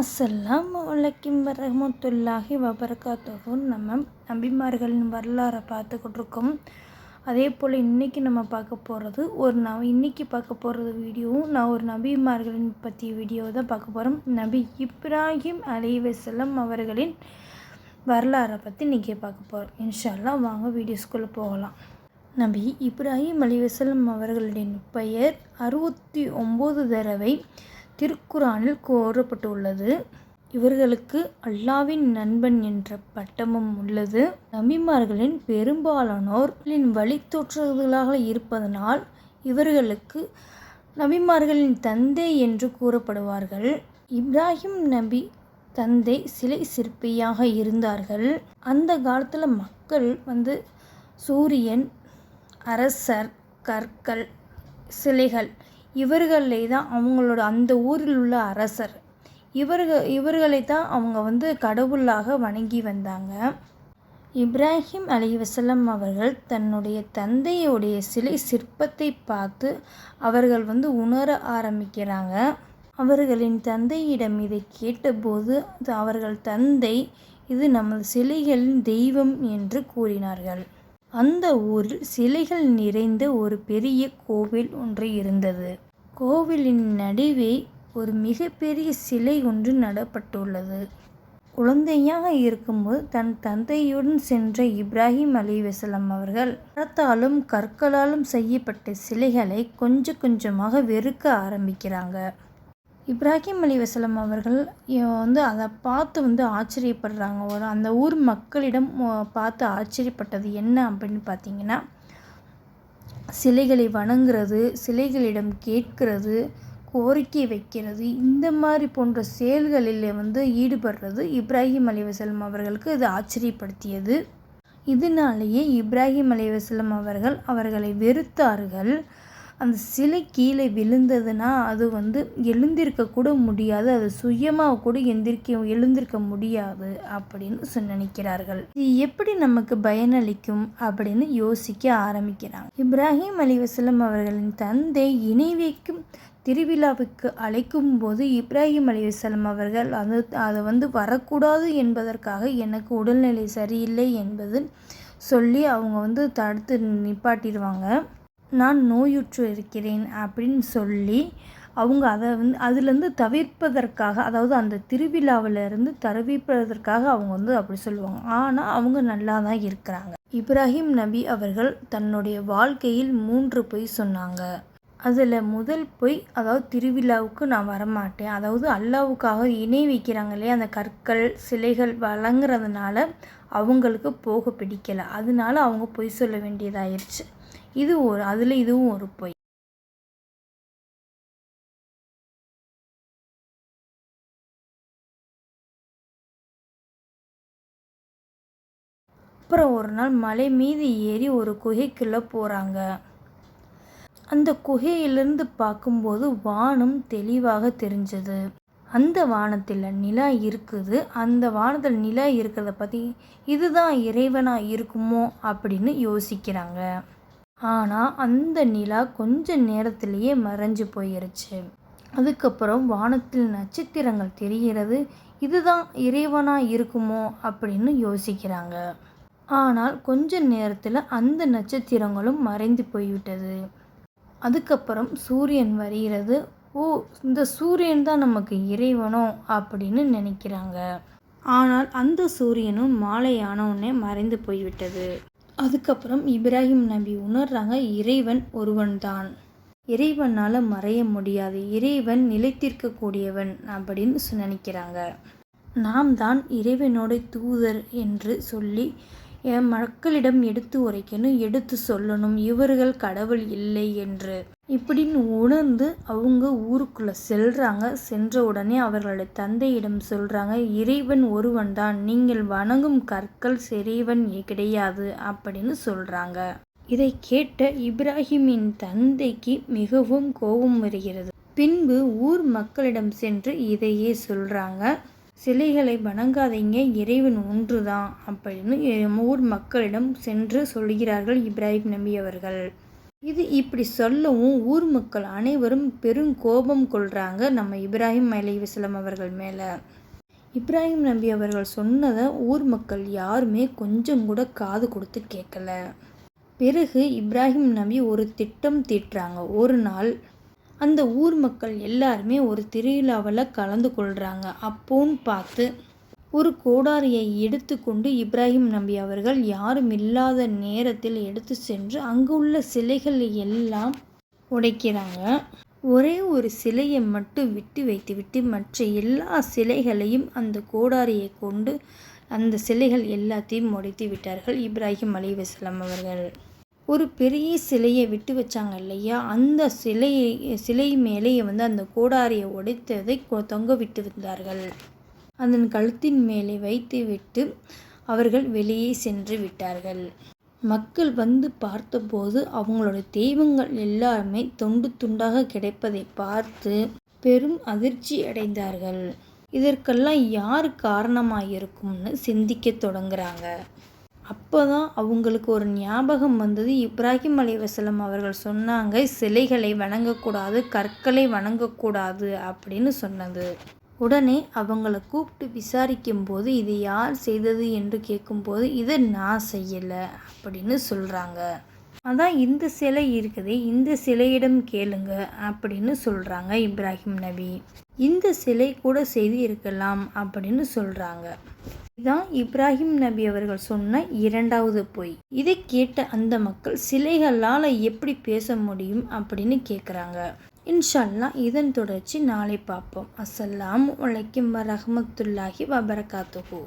அஸ்ஸலாம் வலைக்கும் வரமத்துல்லாஹி வபரகாத்துஹு. நம்ம நபிமார்களின் வரலாறை பார்த்துக்கிட்டு இருக்கோம் அதே போல் இன்றைக்கி நம்ம பார்க்க போகிறது ஒரு நான் இன்றைக்கி பார்க்க போகிறது வீடியோவும் நான் ஒரு நபிமார்களின் பற்றிய வீடியோ தான் பார்க்க போகிறோம். நபி இப்ராஹிம் அலைவசல்லம் அவர்களின் வரலாறை பற்றி இன்றைக்கி பார்க்க போகிறோம். இன்ஷால்லா வாங்க வீடியோஸ்குள்ளே போகலாம். நபி இப்ராஹிம் அலிவசல்லம் அவர்களின் பெயர் அறுபத்தி ஒம்பது தடவை திருக்குரானில் கோரப்பட்டுள்ளது. இவர்களுக்கு அல்லாவின் நண்பன் என்ற பட்டமும் உள்ளது. நபிமார்களின் பெரும்பாலானோர்களின் வழித்தோற்றுதலாக இருப்பதனால் இவர்களுக்கு நபிமார்களின் தந்தை என்று கூறப்படுவார்கள். இப்ராஹிம் நபி தந்தை சிலை சிற்பியாக இருந்தார்கள். அந்த காலத்தில் மக்கள் வந்து சூரியன் அரசர் கற்கள் சிலைகள் இவர்களே தான் அவங்களோட அந்த ஊரில் உள்ள அரசர். இவர்கள் இவர்களை தான் அவங்க வந்து கடவுளாக வணங்கி வந்தாங்க. இப்ராஹிம் அலி வசலம் அவர்கள் தன்னுடைய தந்தையுடைய சிலை சிற்பத்தை பார்த்து அவர்கள் வந்து உணர ஆரம்பிக்கிறாங்க. அவர்களின் தந்தையிடம் இதை கேட்டபோது அவர்கள் தந்தை இது நமது சிலைகளின் தெய்வம் என்று கூறினார்கள். அந்த ஊரில் சிலைகள் நிறைந்த ஒரு பெரிய கோவில் ஒன்று இருந்தது. கோவிலின் நடுவே ஒரு மிகப்பெரிய சிலை ஒன்று நடப்பட்டுள்ளது. குழந்தையாக இருக்கும்போது தன் தந்தையுடன் சென்ற இப்ராஹிம் அலி வசலம் அவர்கள் மரத்தாலும் கற்களாலும் செய்யப்பட்ட சிலைகளை கொஞ்சம் கொஞ்சமாக வெறுக்க ஆரம்பிக்கிறாங்க. இப்ராஹிம் அலி வசலம் அவர்கள் வந்து அதை பார்த்து வந்து ஆச்சரியப்படுறாங்க. ஒரு அந்த ஊர் மக்களிடம் பார்த்து ஆச்சரியப்பட்டது என்ன அப்படின்னு பார்த்தீங்கன்னா சிலைகளை வணங்குறது சிலைகளிடம் கேட்கிறது கோரிக்கை வைக்கிறது இந்த மாதிரி போன்ற செயல்களில் வந்து ஈடுபடுறது இப்ராஹிம் அலிவசலம் அவர்களுக்கு இது ஆச்சரியப்படுத்தியது. இதனாலேயே இப்ராஹிம் அலிவசலம் அவர்கள் அவர்களை வெறுத்தார்கள். அந்த சிலை கீழே விழுந்ததுன்னா அது வந்து எழுந்திருக்க கூட முடியாது அது சுயமாக கூட எந்திரிக்க எழுந்திருக்க முடியாது அப்படின்னு சொல்லி நினைக்கிறார்கள். இது எப்படி நமக்கு பயனளிக்கும் அப்படின்னு யோசிக்க ஆரம்பிக்கிறாங்க. இப்ராஹிம் அலி வசலம் அவர்களின் தந்தை இணை வைக்கும் திருவிழாவுக்கு அழைக்கும் போது இப்ராஹிம் அலி வசலம் அவர்கள் அது அதை வந்து வரக்கூடாது என்பதற்காக எனக்கு உடல்நிலை சரியில்லை என்பது சொல்லி அவங்க வந்து தடுத்து நிப்பாட்டிடுவாங்க. நான் நோயுற்று இருக்கிறேன் அப்படின்னு சொல்லி அவங்க அதை வந்து அதுலேருந்து தவிர்ப்பதற்காக அதாவது அந்த திருவிழாவிலேருந்து தவிர்ப்பதற்காக அவங்க வந்து அப்படி சொல்லுவாங்க. ஆனால் அவங்க நல்லா தான் இருக்கிறாங்க. இப்ராஹிம் நபி அவர்கள் தன்னுடைய வாழ்க்கையில் மூன்று பொய் சொன்னாங்க. அதில் முதல் பொய் அதாவது திருவிழாவுக்கு நான் வரமாட்டேன். அதாவது அல்லாவுக்காக இணை வைக்கிறாங்க இல்லையா? அந்த கற்கள் சிலைகள் வழங்குறதுனால அவங்களுக்கு போக பிடிக்கலை. அதனால அவங்க பொய் சொல்ல வேண்டியதாயிருச்சு. இது ஒரு அதில் இதுவும் ஒரு பொய். அப்புறம் ஒரு நாள் மலை மீது ஏறி ஒரு குகைக்குள்ளே போகிறாங்க அந்த குகையிலிருந்து பார்க்கும்போது வானம் தெளிவாக தெரிஞ்சது. அந்த வானத்தில் நிலா இருக்குது. அந்த வானத்தில் நிலா இருக்கிறத பற்றி இதுதான் இறைவனாக இருக்குமோ? அப்படின்னு யோசிக்கிறாங்க. ஆனால் அந்த நிலா கொஞ்ச நேரத்திலேயே மறைஞ்சு போயிருச்சு. அதுக்கப்புறம் வானத்தில் நட்சத்திரங்கள் தெரிகிறது இதுதான் இறைவனாக இருக்குமோ? அப்படின்னு யோசிக்கிறாங்க. ஆனால் கொஞ்ச நேரத்தில் அந்த நட்சத்திரங்களும் மறைந்து போய்விட்டது. அதுக்கப்புறம் சூரியன் வருகிறது. ஓ இந்த சூரியன் தான் நமக்கு இறைவனோ? அப்படின்னு நினைக்கிறாங்க. ஆனால் அந்த சூரியனும் மாலையான உடனே மறைந்து போய்விட்டது. அதுக்கப்புறம் இப்ராஹிம் நபி உணர்றாங்க இறைவன் ஒருவன்தான். இறைவனால் மறைய முடியாது இறைவன் நிலைத்திருக்கக்கூடியவன் அப்படின்னு நினைக்கிறாங்க நாம் தான் இறைவனோட தூதர் என்று சொல்லி என் மக்களிடம் எடுத்து உரைக்கணும் எடுத்து சொல்லணும் இவர்கள் கடவுள் இல்லை என்று. இப்படின்னு உணர்ந்து அவங்க ஊருக்குள்ளே செல்கிறாங்க சென்ற உடனே அவர்களுடைய தந்தையிடம் சொல்கிறாங்க இறைவன் ஒருவன் தான் நீங்கள் வணங்கும் கற்கள் சிறைவன் கிடையாது அப்படின்னு சொல்கிறாங்க இதை கேட்ட இப்ராஹிமின் தந்தைக்கு மிகவும் கோபம் வருகிறது. பின்பு ஊர் மக்களிடம் சென்று இதையே சொல்கிறாங்க சிலைகளை வணங்காதீங்க இறைவன் ஒன்று தான் அப்படின்னு ஊர் மக்களிடம் சென்று சொல்கிறார்கள் இப்ராஹிம் நபி அவர்கள். இது இப்படி சொல்லவும் ஊர் மக்கள் அனைவரும் பெரும் கோபம் கொள்கிறாங்க நம்ம இப்ராஹிம் அலைவசலம் அவர்கள் மேலே. இப்ராஹிம் நபி அவர்கள் சொன்னதை ஊர் மக்கள் யாருமே கொஞ்சம் கூட காது கொடுத்து கேட்கல. பிறகு இப்ராஹிம் நபி ஒரு திட்டம் தீட்டுறாங்க. ஒரு நாள் அந்த ஊர் மக்கள் எல்லாருமே ஒரு திருவிழாவில் கலந்து கொள்கிறாங்க அப்போன்னு பார்த்து ஒரு கோடாரியை எடுத்துக்கொண்டு இப்ராஹிம் நபி அவர்கள் யாரும் இல்லாத நேரத்தில் எடுத்து சென்று அங்கு உள்ள சிலைகள் எல்லாம் உடைக்கிறாங்க. ஒரே ஒரு சிலையை மட்டும் விட்டு வைத்துவிட்டு மற்ற எல்லா சிலைகளையும் அந்த கோடாரியை கொண்டு அந்த சிலைகள் எல்லாத்தையும் உடைத்து விட்டார்கள் இப்ராஹிம் அலி வசலாம் அவர்கள். ஒரு பெரிய சிலையை விட்டு வச்சாங்க இல்லையா? அந்த சிலையை சிலை மேலேயே வந்து அந்த கோடாரியை உடைத்ததை தொங்க விட்டு வந்தார்கள். அதன் கழுத்தின் மேலே வைத்துவிட்டு அவர்கள் வெளியே சென்று விட்டார்கள். மக்கள் வந்து பார்த்தபோது அவங்களோட தெய்வங்கள் எல்லாருமே தொண்டு துண்டாக கிடைப்பதை பார்த்து பெரும் அதிர்ச்சி அடைந்தார்கள். இதற்கெல்லாம் யார் காரணமாக இருக்கும்னு சிந்திக்க தொடங்குறாங்க. அப்போ தான் அவங்களுக்கு ஒரு ஞாபகம் வந்தது. இப்ராஹிம் அலி வசலம் அவர்கள் சொன்னாங்க சிலைகளை வணங்கக்கூடாது கற்களை வணங்கக்கூடாது அப்படின்னு சொன்னது. உடனே அவங்கள கூப்பிட்டு விசாரிக்கும்போது இது யார் செய்தது? என்று கேட்கும்போது இதை நான் செய்யலை அப்படின்னு சொல்கிறாங்க அதான் இந்த சிலை இருக்குது இந்த சிலையிடம் கேளுங்க அப்படின்னு சொல்கிறாங்க இப்ராஹிம் நபி. இந்த சிலை கூட செய்து இருக்கலாம் அப்படின்னு சொல்கிறாங்க இதுதான் இப்ராஹிம் நபி அவர்கள் சொன்ன இரண்டாவது பொய். இதை கேட்ட அந்த மக்கள் சிலைகளால் எப்படி பேச முடியும்? அப்படின்னு கேட்குறாங்க இன்ஷல்லா இதன் தொடர்ச்சி நாளை பார்ப்போம். அஸ்ஸலாம் வலைக்கம் வரமத்துல்லாஹி வபரகாத்துஹூ.